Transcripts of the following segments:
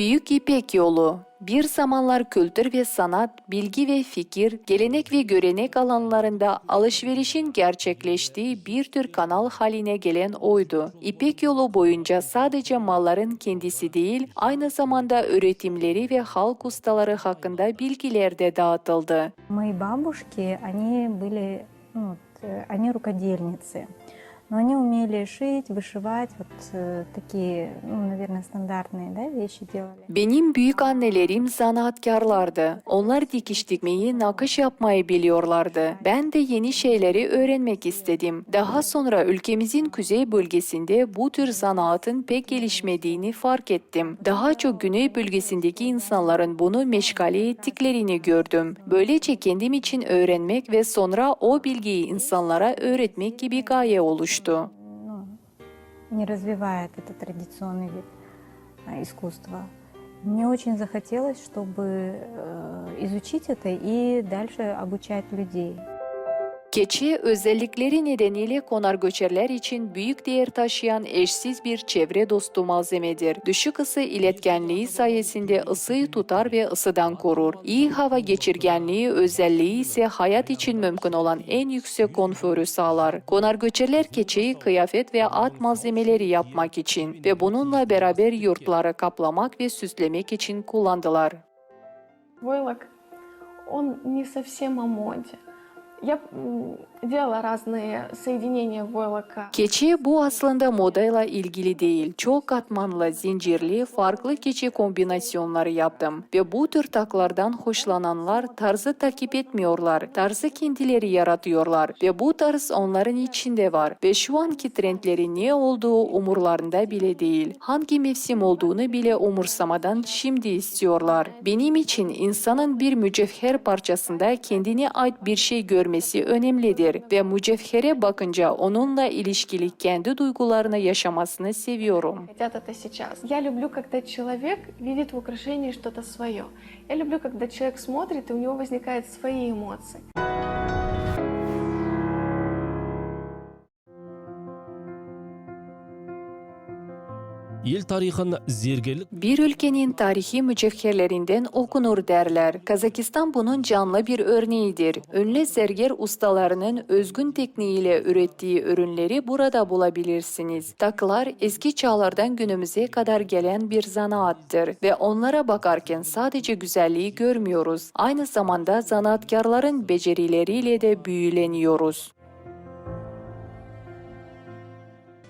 Büyük İpek Yolu bir zamanlar kültür ve sanat, bilgi ve fikir, gelenek ve görenek alanlarında alışverişin gerçekleştiği bir tür kanal haline gelen oydu. İpek yolu boyunca sadece malların kendisi değil, aynı zamanda üretimleri ve halk ustaları hakkında bilgiler de dağıtıldı. Мои бабушки, они были, ну, вот, э, они рукодельницы. Но они умели шить, вышивать, вот э, такие, ну, наверное, стандартные да, вещи делали. Benim büyük annelerim zanaatkarlardı. Onlar dikiş dikmeyi, nakış yapmayı biliyorlardı. Ben de yeni şeyleri öğrenmek istedim. Daha sonra ülkemizin kuzey bölgesinde bu tür zanaatın pek gelişmediğini fark ettim. Daha çok güney bölgesindeki insanların bunu meşgale ettiklerini gördüm. Böylece kendim için öğrenmek ve sonra o bilgiyi insanlara öğretmek gibi gaye oluştu. Ну, не развивает этот традиционный вид а, искусства. Мне очень захотелось, чтобы э, изучить это и дальше обучать людей. Keçi özellikleri nedeniyle konar göçerler için büyük değer taşıyan eşsiz bir çevre dostu malzemedir. Düşük ısı iletkenliği sayesinde ısıyı tutar ve ısıdan korur. İyi hava geçirgenliği özelliği ise hayat için mümkün olan en yüksek konforu sağlar. Konar göçerler keçeyi kıyafet ve at malzemeleri yapmak için ve bununla beraber yurtları kaplamak ve süslemek için kullandılar. Войлок, он не совсем о моде. Я м, делала разные соединения войлока. Keçi bu aslında modayla ilgili değil. Çok katmanlı, zincirli, farklı keçi kombinasyonları yaptım. Ve bu tür taklardan hoşlananlar tarzı takip etmiyorlar. Tarzı kendileri yaratıyorlar. Ve bu tarz onların içinde var. Ve şu anki trendleri ne olduğu umurlarında bile değil. Hangi mevsim olduğunu bile umursamadan şimdi istiyorlar. Benim için insanın bir mücevher parçasında kendine ait bir şey görmesi önemlidir ve mücevhere bakınca onunla ilişkili kendi duygularını yaşamasını seviyorum. Хотят это сейчас. Я люблю, когда человек видит в украшении что-то свое. Я люблю, когда человек смотрит, и у него возникают свои эмоции. ел тарихын зергерлік Bir ülkenin tarihi mücevherlerinden okunur derler. Kazakistan bunun canlı bir örneğidir. Ünlü zerger ustalarının özgün tekniğiyle ürettiği ürünleri burada bulabilirsiniz. Takılar eski çağlardan günümüze kadar gelen bir zanaattır ve onlara bakarken sadece güzelliği görmüyoruz. Aynı zamanda zanaatkarların becerileriyle de büyüleniyoruz.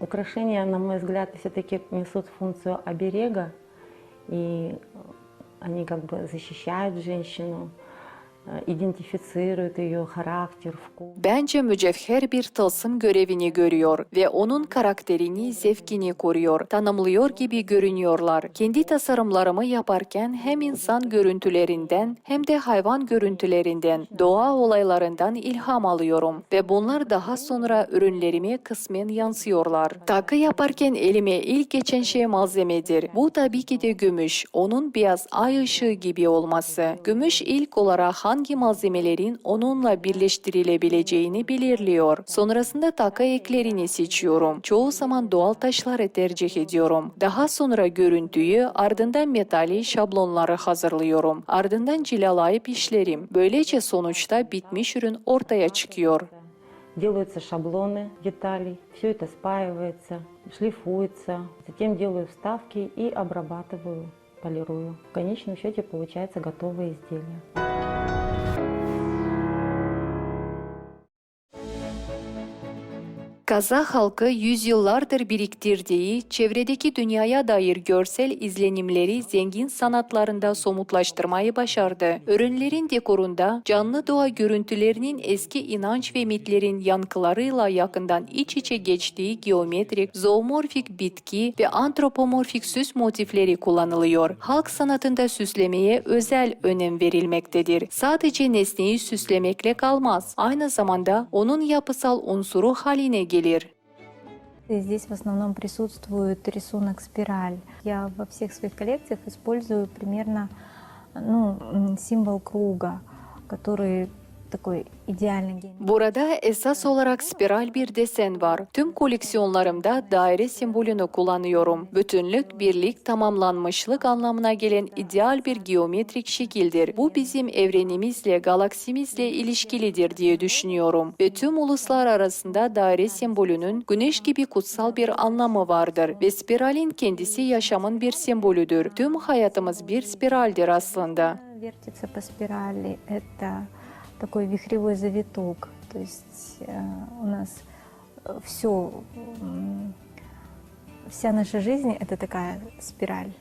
Украшения, на мой взгляд, все-таки несут функцию оберега, и они как бы защищают женщину, Bence mücevher bir tılsım görevini görüyor ve onun karakterini, zevkini koruyor, tanımlıyor gibi görünüyorlar. Kendi tasarımlarımı yaparken hem insan görüntülerinden hem de hayvan görüntülerinden, doğa olaylarından ilham alıyorum ve bunlar daha sonra ürünlerime kısmen yansıyorlar. Takı yaparken elime ilk geçen şey malzemedir. Bu tabii ki de gümüş. Onun beyaz ay ışığı gibi olması. Gümüş ilk olarak hangi malzemelerin onunla birleştirilebileceğini belirliyor. Sonrasında takı eklerini seçiyorum. Çoğu zaman doğal taşları tercih ediyorum. Daha sonra görüntüyü, ardından metali şablonları hazırlıyorum. Ardından cilalayıp işlerim. Böylece sonuçta bitmiş ürün ortaya çıkıyor. Делаются шаблоны деталей, все это спаивается, шлифуется, затем делаю вставки и обрабатываю, полирую. В конечном счете получается готовое изделие. Kazak halkı yüzyıllardır biriktirdiği çevredeki dünyaya dair görsel izlenimleri zengin sanatlarında somutlaştırmayı başardı. Ürünlerin dekorunda canlı doğa görüntülerinin eski inanç ve mitlerin yankılarıyla yakından iç içe geçtiği geometrik, zoomorfik bitki ve antropomorfik süs motifleri kullanılıyor. Halk sanatında süslemeye özel önem verilmektedir. Sadece nesneyi süslemekle kalmaz. Aynı zamanda onun yapısal unsuru haline gelir. И здесь в основном присутствует рисунок спираль. Я во всех своих коллекциях использую примерно ну, символ круга, который. Burada esas olarak spiral bir desen var. Tüm koleksiyonlarımda daire sembolünü kullanıyorum. Bütünlük, birlik, tamamlanmışlık anlamına gelen ideal bir geometrik şekildir. Bu bizim evrenimizle, galaksimizle ilişkilidir diye düşünüyorum. Ve tüm uluslar arasında daire sembolünün güneş gibi kutsal bir anlamı vardır. Ve spiralin kendisi yaşamın bir sembolüdür. Tüm hayatımız bir spiraldir aslında. Вертится по спирали. Это такой вихревой завиток. То есть э, у нас все, вся наша жизнь это такая спираль.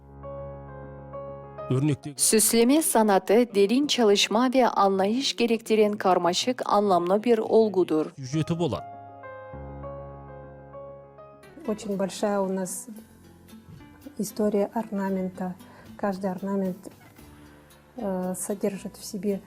Süsleme sanatı derin çalışma ve anlayış gerektiren karmaşık anlamlı bir olgudur. sujeti bolan. Очень большая у нас история орнамента. Каждый орнамент э, содержит в себе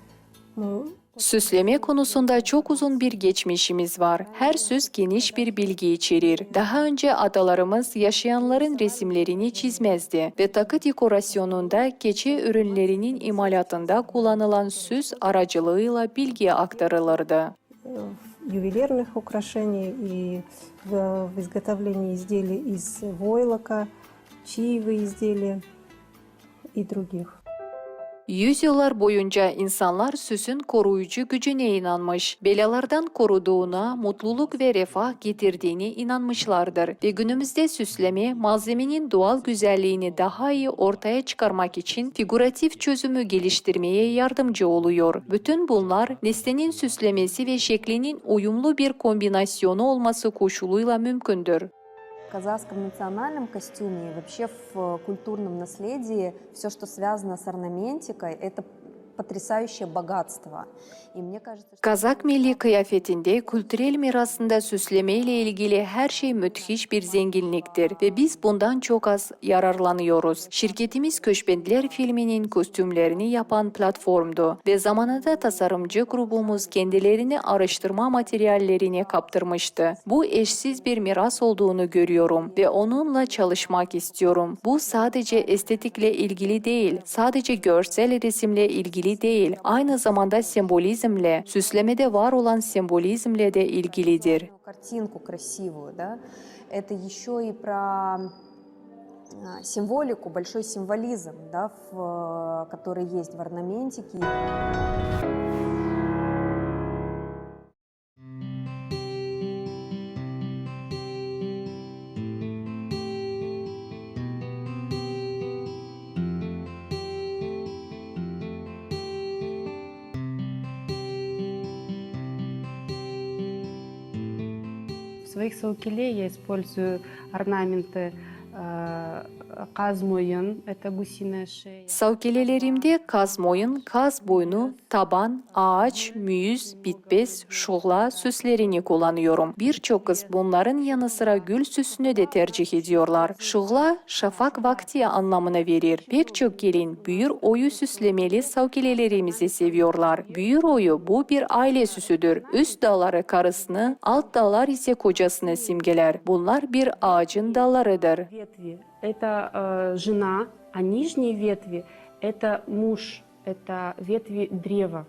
Süsleme konusunda çok uzun bir geçmişimiz var. Her süs geniş bir bilgi içerir. Daha önce atalarımız yaşayanların resimlerini çizmezdi ve takı dekorasyonunda keçe ürünlerinin imalatında kullanılan süs aracılığıyla bilgi aktarılırdı. э, в ювелирных украшений и в, в изготовлении изделий из войлока, чаевые изделия и других. Yüzyıllar boyunca insanlar süsün koruyucu gücüne inanmış, belalardan koruduğuna, mutluluk ve refah getirdiğine inanmışlardır ve günümüzde süsleme, malzemenin doğal güzelliğini daha iyi ortaya çıkarmak için figüratif çözümü geliştirmeye yardımcı oluyor. Bütün bunlar nesnenin süslemesi ve şeklinin uyumlu bir kombinasyonu olması koşuluyla mümkündür. Казахском национальном костюме и вообще в э, культурном наследии все, что связано с орнаментикой, это Kazak milli kıyafetinde kültürel mirasında süsleme ile ilgili her şey müthiş bir zenginliktir ve biz bundan çok az yararlanıyoruz. Şirketimiz Köşbendler filminin kostümlerini yapan platformdu ve zamanında tasarımcı grubumuz kendilerini araştırma materyallerini kaptırmıştı. Bu eşsiz bir miras olduğunu görüyorum ve onunla çalışmak istiyorum. Bu sadece estetikle ilgili değil, sadece görsel resimle ilgili değil, aynı zamanda sembolizmle, süslemede var olan sembolizmle de ilgilidir. А, символику, большой символизм, да, в, э, который есть в орнаментике. Своих саукеле я использую орнаменты Savkelelerimde kaz moyun, kaz boynu, taban, ağaç, müyüz, bitbez, şuğla süslerini kullanıyorum. Birçok kız bunların yanı sıra gül süsünü de tercih ediyorlar. Şuğla, şafak vakti anlamına verir. Pek çok gelin büyür oyu süslemeli savkelelerimizi seviyorlar. Büyür oyu bu bir aile süsüdür. Üst dalları karısını, alt dallar ise kocasını simgeler. Bunlar bir ağacın dallarıdır. Это э, жена, а нижние ветви – это муж, это ветви древа.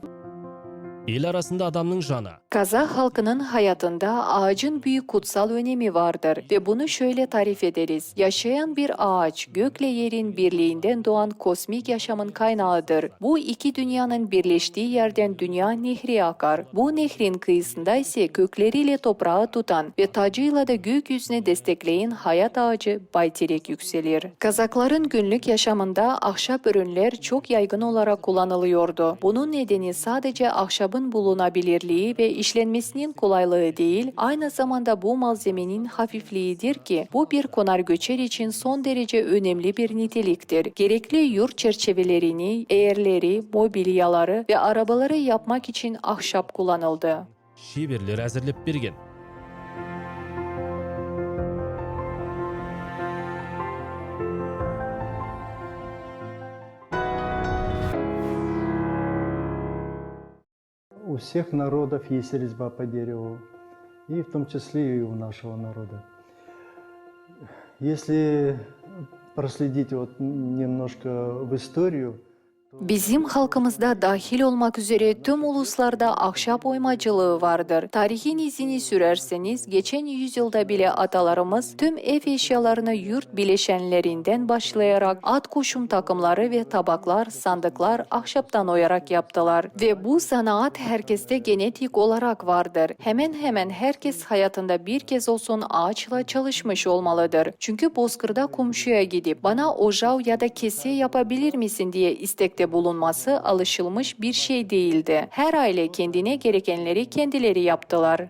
El arasında adamın jana. Kazak halkının hayatında ağacın büyük kutsal önemi vardır ve bunu şöyle tarif ederiz. Yaşayan bir ağaç, gökle yerin birliğinden doğan kosmik yaşamın kaynağıdır. Bu iki dünyanın birleştiği yerden dünya nehri akar. Bu nehrin kıyısında ise kökleriyle toprağı tutan ve tacıyla da gökyüzüne destekleyen hayat ağacı baytirek yükselir. Kazakların günlük yaşamında ahşap ürünler çok yaygın olarak kullanılıyordu. Bunun nedeni sadece ahşabın malzemenin bulunabilirliği ve işlenmesinin kolaylığı değil, aynı zamanda bu malzemenin hafifliğidir ki bu bir konar göçer için son derece önemli bir niteliktir. Gerekli yurt çerçevelerini, eğerleri, mobilyaları ve arabaları yapmak için ahşap kullanıldı. Şibirler hazırlayıp birgen. У всех народов есть резьба по дереву, и в том числе и у нашего народа. Если проследить вот немножко в историю, Bizim halkımızda dahil olmak üzere tüm uluslarda ahşap oymacılığı vardır. Tarihin izini sürerseniz geçen yüzyılda bile atalarımız tüm ev eşyalarını yurt bileşenlerinden başlayarak at kuşum takımları ve tabaklar, sandıklar ahşaptan oyarak yaptılar. Ve bu zanaat herkeste genetik olarak vardır. Hemen hemen herkes hayatında bir kez olsun ağaçla çalışmış olmalıdır. Çünkü bozkırda komşuya gidip bana ocav ya da kese yapabilir misin diye istekte bulunması alışılmış bir şey değildi. Her aile kendine gerekenleri kendileri yaptılar.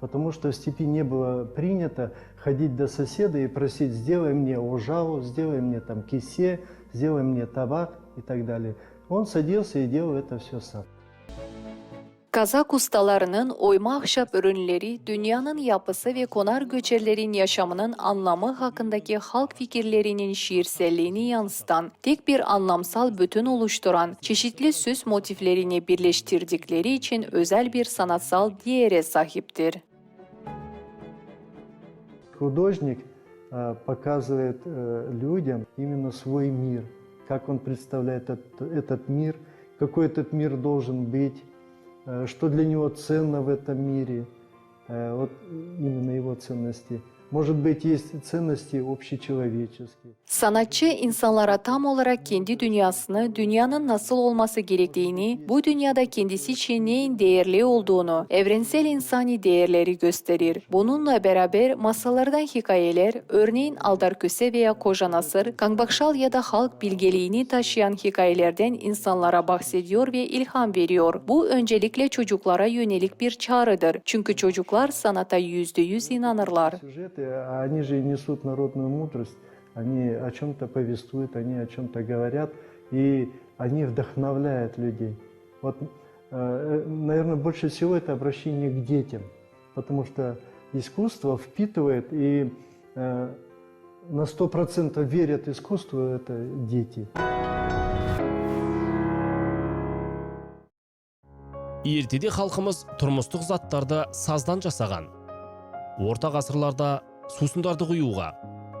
Потому что в степи не было принято ходить до соседа и просить, сделай мне ужаву, сделай мне там кисе, сделай мне табак и так далее. Он садился и делал это все сам. Kazak ustalarının oyma ahşap ürünleri dünyanın yapısı ve konar göçerlerin yaşamının anlamı hakkındaki halk fikirlerinin şiirselliğini yansıtan, tek bir anlamsal bütün oluşturan, çeşitli süs motiflerini birleştirdikleri için özel bir sanatsal değere sahiptir. Художник а, показывает э, людям именно свой мир, как он представляет этот, этот мир, какой этот мир должен быть, э, что для него ценно в этом мире, э, вот именно его ценности. Может быть, есть ценности общечеловеческие. Sanatçı insanlara tam olarak kendi dünyasını, dünyanın nasıl olması gerektiğini, bu dünyada kendisi için neyin değerli olduğunu, evrensel insani değerleri gösterir. Bununla beraber masallardan hikayeler, örneğin Aldarköse veya Koca Nasır, Kangbakşal ya da halk bilgeliğini taşıyan hikayelerden insanlara bahsediyor ve ilham veriyor. Bu öncelikle çocuklara yönelik bir çağrıdır. Çünkü çocuklar sanata yüzde yüz inanırlar. Сюжеты, а они же несут народную мудрость, они о чем-то повествуют, они о чем-то говорят, и они вдохновляют людей. Вот, э, наверное, больше всего это обращение к детям, потому что искусство впитывает и э, на сто процентов верят искусству это дети. ертеде халқымыз тұрмыстық заттарды саздан жасаған орта ғасырларда сусындардық ұйуға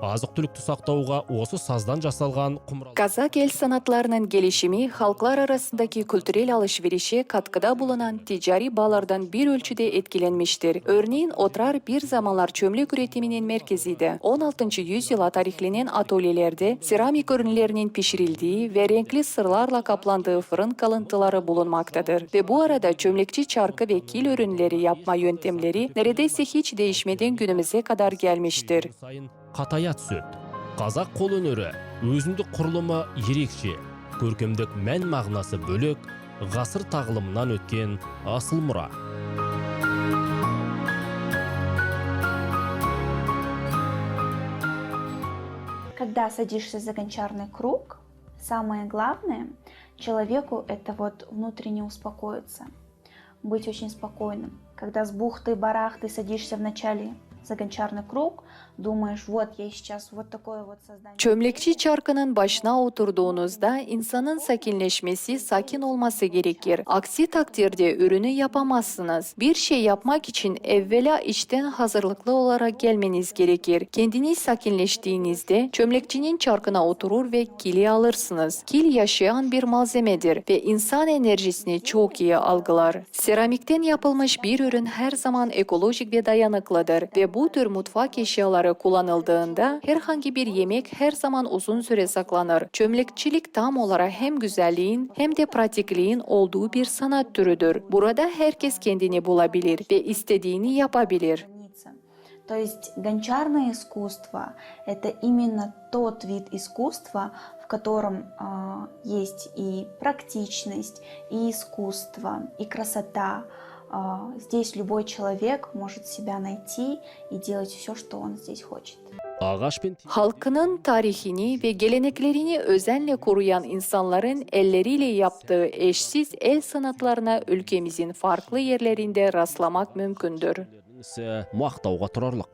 азық түлікті сақтауға осы саздан жасалған құмырал Kazak el sanatlarının gelişimi halklar arasındaki kültürel alışverişe katkıda bulunan ticari bağlardan bir ölçüde etkilenmiştir. Örneğin Otrar bir zamanlar çömlek üretiminin merkeziydi. 16. yüzyıla tarihlenen atölyelerde seramik ürünlerinin pişirildiği ve renkli sırlarla kaplandığı fırın kalıntıları bulunmaktadır. Ve bu arada çömlekçi çarkı ve kil ürünleri yapma yöntemleri neredeyse hiç değişmeden günümüze kadar gelmiştir. сайын қатая түседі қазақ қолөнері өзіндік құрылымы ерекше көркемдік мән мағынасы бөлек ғасыр тағылымынан өткен асыл мұра Когда садишься за гончарный круг, самое главное человеку это вот внутренне успокоиться, быть очень спокойным. Когда с бухты-барахты садишься в начале за гончарный круг, Çömlekçi çarkının başına oturduğunuzda insanın sakinleşmesi, sakin olması gerekir. Aksi takdirde ürünü yapamazsınız. Bir şey yapmak için evvela içten hazırlıklı olarak gelmeniz gerekir. Kendini sakinleştiğinizde çömlekçinin çarkına oturur ve kili alırsınız. Kil yaşayan bir malzemedir ve insan enerjisini çok iyi algılar. Seramikten yapılmış bir ürün her zaman ekolojik ve dayanıklıdır ve bu tür mutfak eşyaları kullanıldığında herhangi bir yemek her zaman uzun süre saklanır. Çömlekçilik tam olarak hem güzelliğin hem de pratikliğin olduğu bir sanat türüdür. Burada herkes kendini bulabilir ve istediğini yapabilir. граница. То есть гончарное искусство – это именно тот вид искусства, в котором а, есть и практичность, и искусство, и красота. А, здесь любой человек может себя найти и делать все, что он здесь хочет. ағаш пен Halkının tarihini ve geleneklerini özenle koruyan insanların elleriyle yaptığı eşsiz el sanatlarına ülkemizin farklı yerlerinde rastlamak mümkündür. ісі мақтауға тұрарлық